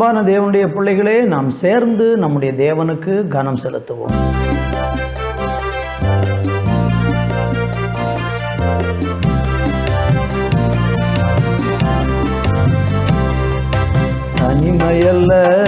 அன்பான தேவனுடைய பிள்ளைகளே நாம் சேர்ந்து நம்முடைய தேவனுக்கு கனம் செலுத்துவோம். தனிமையல்ல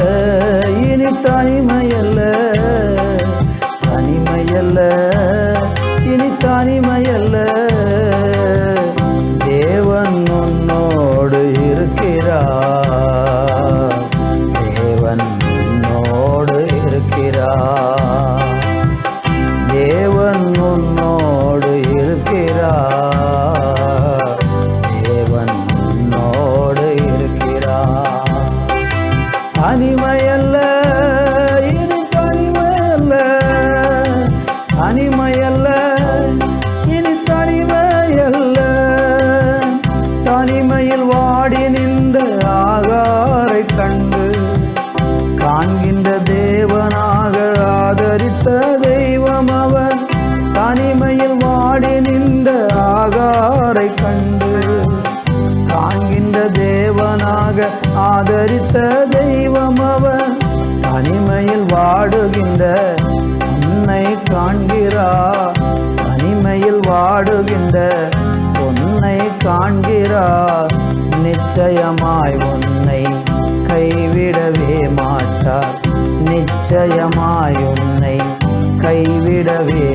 காண்கிறா தனிமையில் வாடுகின்ற உன்னை காண்கிறார் நிச்சயமாய் உன்னை கைவிடவே மாட்டார். நிச்சயமாய் உன்னை கைவிடவே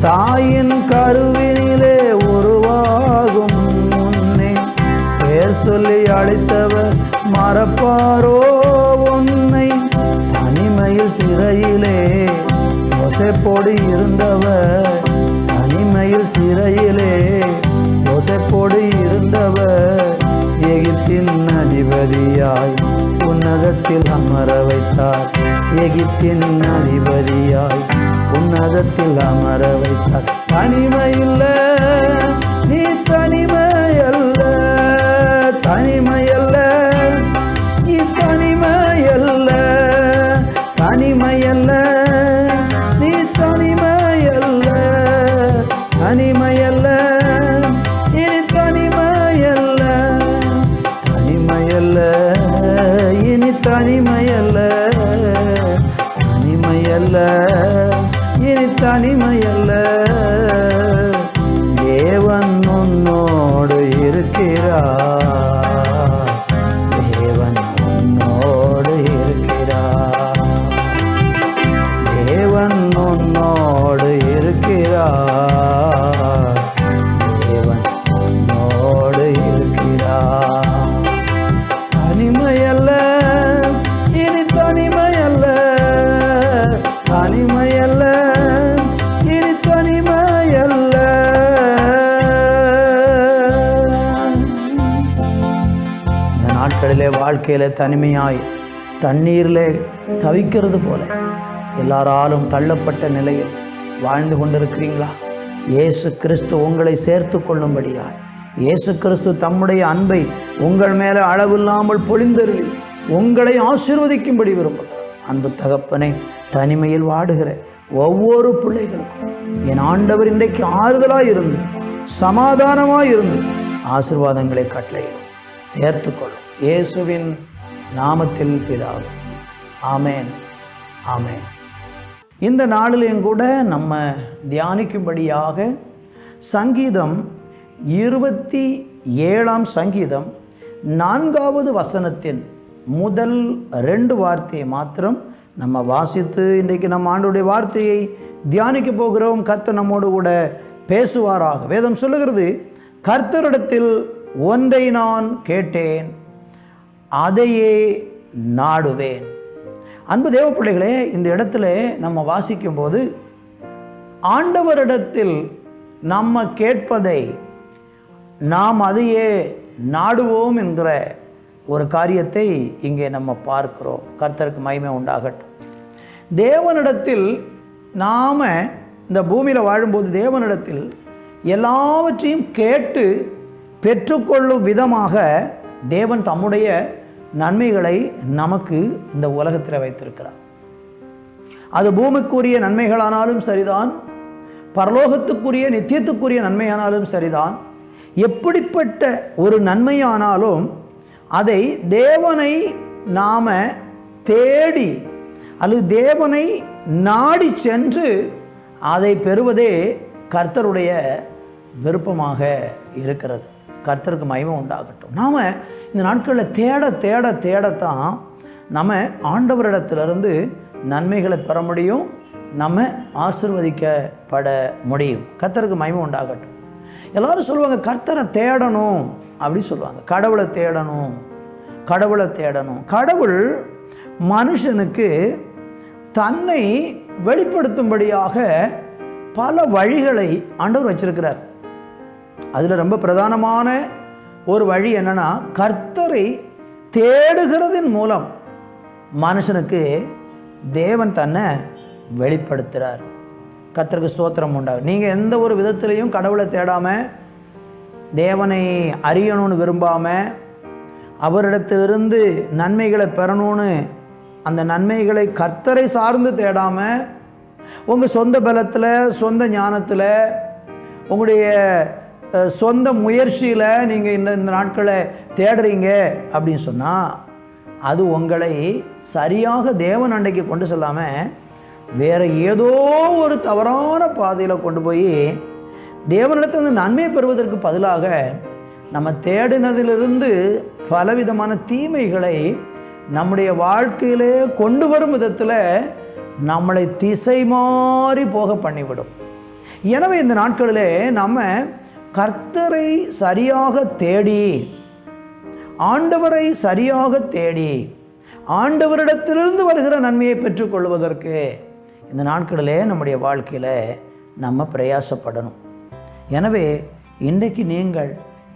தாயின் கருவினிலே உருவாகும் உன்னை பெயர் சொல்லி அழைத்தவர் மறப்பாரோ உன்னை? தனிமையில் சிறையிலே ஒசைப்போடு இருந்தவர். தனிமையில் சிறையிலே ஒசைப்போடு இருந்தவர். எகிப்தின் அதிபதியாய் உன்னதத்தில் அமர வைத்தார். எகிப்தின் அதிபதியாய் உன்னதத்தில் அமர வைத்தார். தனிமையில்ல நீ தனிமையல்ல. தனிமையல்ல நீ தனிமையல்ல. தனிமையல்ல நீ தனிமையல்ல. தனிமையல்ல இனி தனிமையல்ல. தனிமையல்ல இனி தனிமையல்ல. தனிமையல்ல இனி நாட்களிலே வாழ்க்கையில தனிமையாய் தண்ணீரில் தவிக்கிறது போல எல்லாராலும் தள்ளப்பட்ட நிலையில் வாழ்ந்து கொண்டிருக்கிறீங்களா? இயேசு கிறிஸ்து உங்களை சேர்த்து கொள்ளும்படியாய் இயேசு கிறிஸ்து தம்முடைய அன்பை உங்கள் மேலே அளவில்லாமல் பொழிந்தருளி உங்களை ஆசீர்வதிக்கும்படி விரும்புகிறார் அன்பு தகப்பனே தனிமையில் வாடுகிற ஒவ்வொரு பிள்ளைகளுக்கும் என் ஆண்டவர் இன்றைக்கு ஆறுதலாக இருந்து சமாதானமாக இருந்து ஆசீர்வாதங்களை கட்டளையிடும். சேர்த்துக்கொள்ளும் இயேசுவின் நாமத்தில் பிதாவே. ஆமேன். ஆமேன். இந்த நாளிலையும் கூட நம்ம தியானிக்கும்படியாக சங்கீதம் இருபத்தி ஏழாம் சங்கீதம் நான்காவது வசனத்தின் முதல் ரெண்டு வார்த்தையை மாத்திரம் நம்ம வாசித்து இன்றைக்கு நம்ம ஆண்டுடைய வார்த்தையை தியானிக்க போகிறோம். கர்த்தர் நம்மோடு கூட பேசுவாராக. வேதம் சொல்லுகிறது கர்த்தரிடத்தில் ஒன்றை நான் கேட்டேன் அதையே நாடுவேன். அன்பு தேவ பிள்ளைகளே இந்த இடத்துல நம்ம வாசிக்கும்போது ஆண்டவரிடத்தில் நம்ம கேட்பதை நாம் அதையே நாடுவோம் என்கிற ஒரு காரியத்தை இங்கே நம்ம பார்க்கிறோம். கர்த்தருக்கு மகிமை உண்டாகட்டும். தேவனிடத்தில் நாம் இந்த பூமியில் வாழும்போது தேவனிடத்தில் எல்லாவற்றையும் கேட்டு பெற்றுக்கொள்ளும் விதமாக தேவன் தம்முடைய நன்மைகளை நமக்கு இந்த உலகத்தில் வைத்திருக்கிறார். அது பூமிக்குரிய நன்மைகளானாலும் சரிதான் பரலோகத்துக்குரிய நித்தியத்துக்குரிய நன்மையானாலும் சரிதான். எப்படிப்பட்ட ஒரு நன்மையானாலும் அதை தேவனை நாம தேடி அல்லது தேவனை நாடி சென்று அதை பெறுவதே கர்த்தருடைய விருப்பமாக இருக்கிறது. கர்த்தருக்கு மகிமை உண்டாகட்டும். நாம் இந்த நாட்களில் தேட தேட தேடத்தான் நம்ம ஆண்டவரிடத்திலிருந்து நன்மைகளை பெற முடியும் நம்ம ஆசிர்வதிக்கப்பட முடியும். கத்தருக்கு மயமும் உண்டாகட்டும். எல்லோரும் சொல்லுவாங்க கர்த்தரை தேடணும் அப்படி சொல்லுவாங்க. கடவுளை தேடணும் கடவுளை தேடணும். கடவுள் மனுஷனுக்கு தன்னை வெளிப்படுத்தும்படியாக பல வழிகளை ஆண்டவர் வச்சிருக்கிறார். அதில் ரொம்ப பிரதானமான ஒரு வழி என்னென்னா கர்த்தரை தேடுகிறதின் மூலம் மனுஷனுக்கு தேவன் தன்னை வெளிப்படுத்துகிறார் கர்த்தருக்கு ஸ்தோத்திரம் உண்டாகும். நீங்கள் எந்த ஒரு விதத்துலேயும் கடவுளை தேடாமல் தேவனை அறியணும்னு விரும்பாமல் அவரிடத்திலிருந்து நன்மைகளை பெறணும்னு அந்த நன்மைகளை கர்த்தரை சார்ந்து தேடாமல் உங்கள் சொந்த பலத்தில் சொந்த ஞானத்தில் உங்களுடைய சொந்த முயற்சியில் நீங்கள் இந்த இந்த நாட்களை தேடுறீங்க அப்படின்னு சொன்னால் அது உங்களை சரியாக தேவன் அண்டைக்கு கொண்டு செல்லாமல் வேறு ஏதோ ஒரு தவறான பாதையில் கொண்டு போய் தேவனிடத்தில் நன்மையை நன்மை பெறுவதற்கு பதிலாக நம்ம தேடினதிலிருந்து பலவிதமான தீமைகளை நம்முடைய வாழ்க்கையிலே கொண்டு வரும் விதத்தில் நம்மளை திசை மாறி போக பண்ணிவிடும். எனவே இந்த நாட்களிலே நம்ம கர்த்தரை சரியாக தேடி ஆண்டவரை சரியாக தேடி ஆண்டவரிடத்திலிருந்து வருகிற நன்மையை பெற்றுக்கொள்வதற்கு இந்த நாட்களிலே நம்முடைய வாழ்க்கையில் நம்ம பிரயாசப்படணும். எனவே இன்றைக்கு நீங்கள்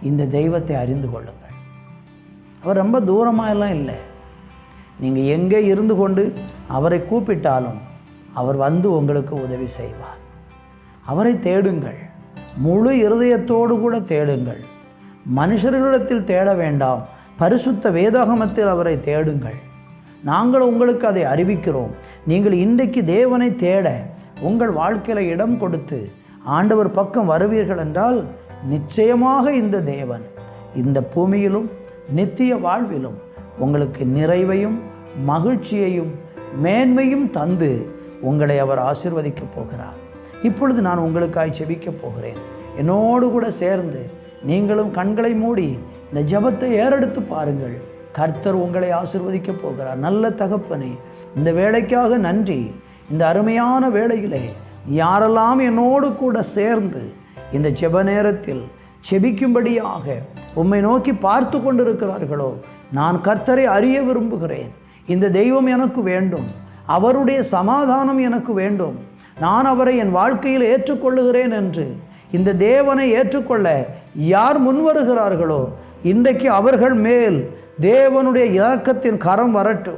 இந்த தெய்வத்தை அறிந்து கொள்ளுங்கள். அவர் ரொம்ப தூரமாக எல்லாம் இல்லை. நீங்கள் எங்கே இருந்து கொண்டு அவரை கூப்பிட்டாலும் அவர் வந்து உங்களுக்கு உதவி செய்வார். அவரை தேடுங்கள். முழு இருதயத்தோடு கூட தேடுங்கள். மனுஷர்களிடத்தில் தேட வேண்டாம். பரிசுத்த வேதாகமத்தில் அவரை தேடுங்கள். நாங்கள் உங்களுக்கு அதை அறிவிக்கிறோம். நீங்கள் இன்றைக்கு தேவனை தேட உங்கள் வாழ்க்கையில் இடம் கொடுத்து ஆண்டவர் பக்கம் வருவீர்கள் என்றால் நிச்சயமாக இந்த தேவன் இந்த பூமியிலும் நித்திய வாழ்விலும் உங்களுக்கு நிறைவையும் மகிழ்ச்சியையும் மேன்மையும் தந்து உங்களை அவர் ஆசிர்வதிக்கப் போகிறார். இப்பொழுது நான் உங்களுக்காய் செபிக்கப் போகிறேன். என்னோடு கூட சேர்ந்து நீங்களும் கண்களை மூடி இந்த ஜெபத்தை ஏறெடுத்து பாருங்கள். கர்த்தர் உங்களை ஆசிர்வதிக்கப் போகிறார். நல்ல தகப்பனே இந்த வேலைக்காக நன்றி. இந்த அருமையான வேலையிலே யாரெல்லாம் என்னோடு கூட சேர்ந்து இந்த ஜெப நேரத்தில் செபிக்கும்படியாக உம்மை நோக்கி பார்த்து கொண்டிருக்கிறார்களோ நான் கர்த்தரை அறிய விரும்புகிறேன். இந்த தெய்வம் எனக்கு வேண்டும். அவருடைய சமாதானம் எனக்கு வேண்டும். நான் அவரை என் வாழ்க்கையில் ஏற்றுக்கொள்ளுகிறேன் என்று. இந்த தேவனை ஏற்றுக்கொள்ள யார் முன்வருகிறார்களோ இன்றைக்கு அவர்கள் மேல் தேவனுடைய இலக்கத்தின் கரம் வரட்டும்.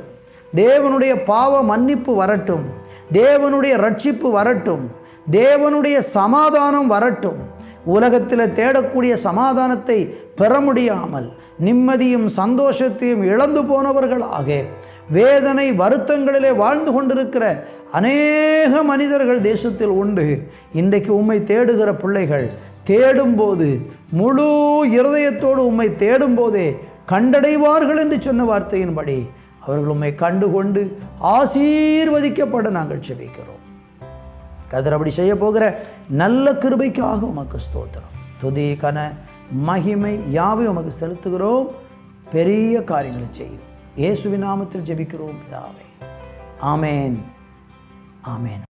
தேவனுடைய பாவ மன்னிப்பு வரட்டும். தேவனுடைய ரட்சிப்பு வரட்டும். தேவனுடைய சமாதானம் வரட்டும். உலகத்தில் தேடக்கூடிய சமாதானத்தை பெற முடியாமல் நிம்மதியும் சந்தோஷத்தையும் இழந்து போனவர்களாக வேதனை வருத்தங்களிலே வாழ்ந்து கொண்டிருக்கிற அநேக மனிதர்கள் தேசத்தில் உண்டு. இன்றைக்கு உண்மை தேடுகிற பிள்ளைகள் தேடும்போது முழு இருதயத்தோடு உண்மை தேடும்போதே கண்டடைவார்கள் என்று சொன்ன வார்த்தையின்படி அவர்கள் உம்மை கண்டுகொண்டு ஆசீர்வதிக்கப்பட நாங்கள் செபிக்கிறோம் கதர் அப்படி செய்ய போகிற நல்ல கிருபைக்காக உமக்கு ஸ்தோத்திரம். துதி கன மகிமை யாவை உமக்கு செலுத்துகிறோம். பெரிய காரியங்களை செய்யும். இயேசுவின் நாமத்தில் ஜெபிக்கிறோம் பிதாவே. ஆமேன். ஆமேன்